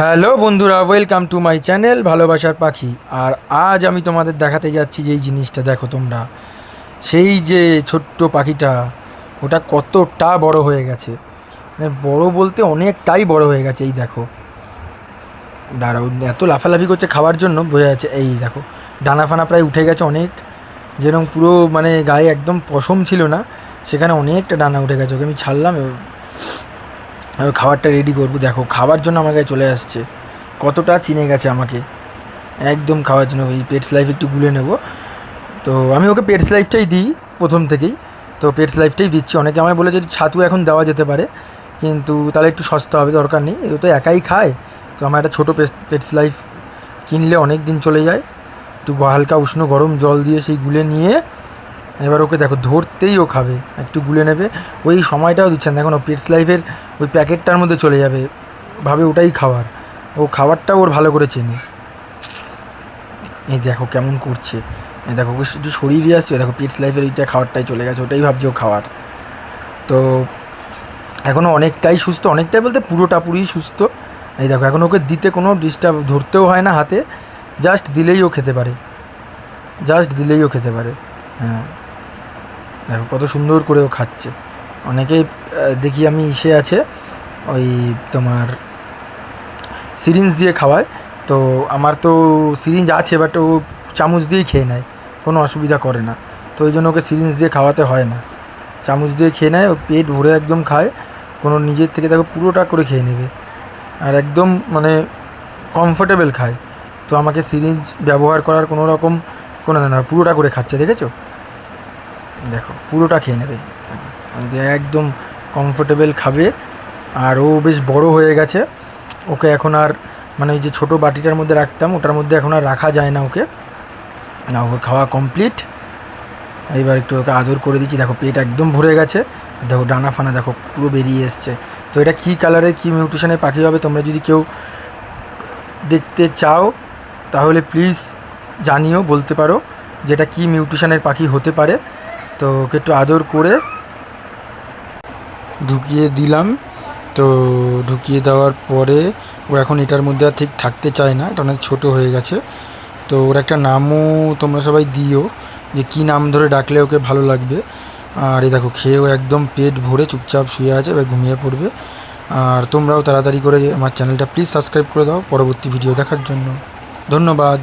Hello বন্ধুরা welcome to my channel ভালোবাসার পাখি। আর আজ আমি তোমাদের দেখাতে যাচ্ছি যেই জিনিসটা, দেখো তোমরা। সেই যে ছোট্ট পাখিটা, ওটা কতটা বড় হয়ে গেছে। মানে বড় বলতে অনেকটাই বড় হয়ে গেছে, এই দেখো। দাঁড়াও, এত লাফালাফি করছে খাওয়ার জন্য, বোঝা যাচ্ছে, এই দেখো। ডানা ফানা প্রায় উঠে গেছে অনেক। যেরকম পুরো মানে গায়ে একদম পশম ছিল না, সেখানে অনেকটা ডানা উঠে গেছে, ওকে আমি ছাড়লাম আমি খাবারটা রেডি করব। দেখো, খাবার জন্য আমার কাছে চলে আসছে। কতটা চিনে গেছে আমাকে। একদম খাওয়ার জন্য ওই পেটস লাইফ একটু গুলে নেব। তো আমি ওকে পেটস লাইফটাই দিই প্রথম থেকেই। তো পেটস লাইফটাই দিচ্ছি। অনেকে আমায় বলেছে ছাতু এখন দেওয়া যেতে পারে। কিন্তু তাহলে একটু সস্তা হবে, দরকার নেই। ও তো একাই খায়। তো আমার একটা ছোটো পেটস লাইফ কিনলে অনেক দিন চলে যায়। একটু হালকা উষ্ণ গরম জল দিয়ে সেই গুলে নিয়ে এবার ওকে দেখো, ধরতেই ও খাবে, একটু গুলে নেবে। ওই সময়টাও দিচ্ছেন, দেখুন ও পেটস লাইফের ওই প্যাকেটটার মধ্যে চলে যাবে, ভাবে ওটাই খাওয়ার। ও খাবারটাও ওর ভালো করে চেনে। এই দেখো কেমন করছে। এই দেখো, ওকে একটু সরিয়ে দিয়ে আসছে, দেখো পেটস লাইফের ওইটা খাবারটাই চলে গেছে, ওটাই ভাবছে ও খাওয়ার। তো এখনও অনেকটাই সুস্থ, অনেকটাই বলতে পুরোটা পুরি সুস্থ। এই দেখো, এখন ওকে দিতে কোনো ডিস্টার্ব ধরতেও হয় না হাতে জাস্ট দিলেই ও খেতে পারে। জাস্ট দিলেই ও খেতে পারে হ্যাঁ। দেখো কত সুন্দর করে ও খাচ্ছে। অনেকেই দেখি আমি ইসে আছে, ওই তোমার সিরিঞ্জ দিয়ে খাওয়ায়। তো আমার তো সিরিঞ্জ আছে বাট ও চামচ দিয়েই খেয়ে নেয়, কোনো অসুবিধা করে না। তো ওই জন্য ওকে সিরিঞ্জ দিয়ে খাওয়াতে হয় না। চামচ দিয়ে খেয়ে নেয়, ও পেট ভরে একদম খায়, কোনো নিজের থেকে দেখো পুরোটা করে খেয়ে নেবে। আর একদম মানে কমফোর্টেবল খায়। তো আমাকে সিরিঞ্জ ব্যবহার করার কোনো রকম কোনো না, পুরোটা করে খাচ্ছে, দেখেছ? দেখো, পুরোটা খেয়ে নেবে। একদম কমফোর্টেবল খাবে, আর ও বেশ বড় হয়ে গেছে। ওকে এখন আর মানে ওই যে ছোটো বাটিটার মধ্যে রাখতাম, ওটার মধ্যে এখন আর রাখা যায় না ওকে। না, ওর খাওয়া কমপ্লিট এইবার একটু ওকে আদর করে দিচ্ছি। দেখো, পেট একদম ভরে গেছে। দেখো ডানা ফানা দেখো, পুরো বেরিয়ে এসছে। তো এটা কী কালারের কী মিউটেশনের পাখি হবে, তোমরা যদি কেউ দেখতে চাও, তাহলে প্লিজ জানিও, বলতে পারো যেটা কী মিউটেশনের পাখি হতে পারে। তো ওকে একটু আদর করে ঢুকিয়ে দিলাম। তো ঢুকিয়ে দেওয়ার পরে ও এখন এটার মধ্যে আর ঠিক থাকতে চায় না, এটা অনেক ছোট হয়ে গেছে। তো ওর একটা নামও তোমরা সবাই দিও, যে কী নাম ধরে ডাকলে ওকে ভালো লাগবে। আর এই দেখো, খেয়েও একদম পেট ভরে চুপচাপ শুয়ে আছে, এবার ঘুমিয়ে পড়বে। আর তোমরাও তাড়াতাড়ি করে আমার চ্যানেলটা প্লিজ সাবস্ক্রাইব করে দাও, পরবর্তী ভিডিও দেখার জন্য। ধন্যবাদ।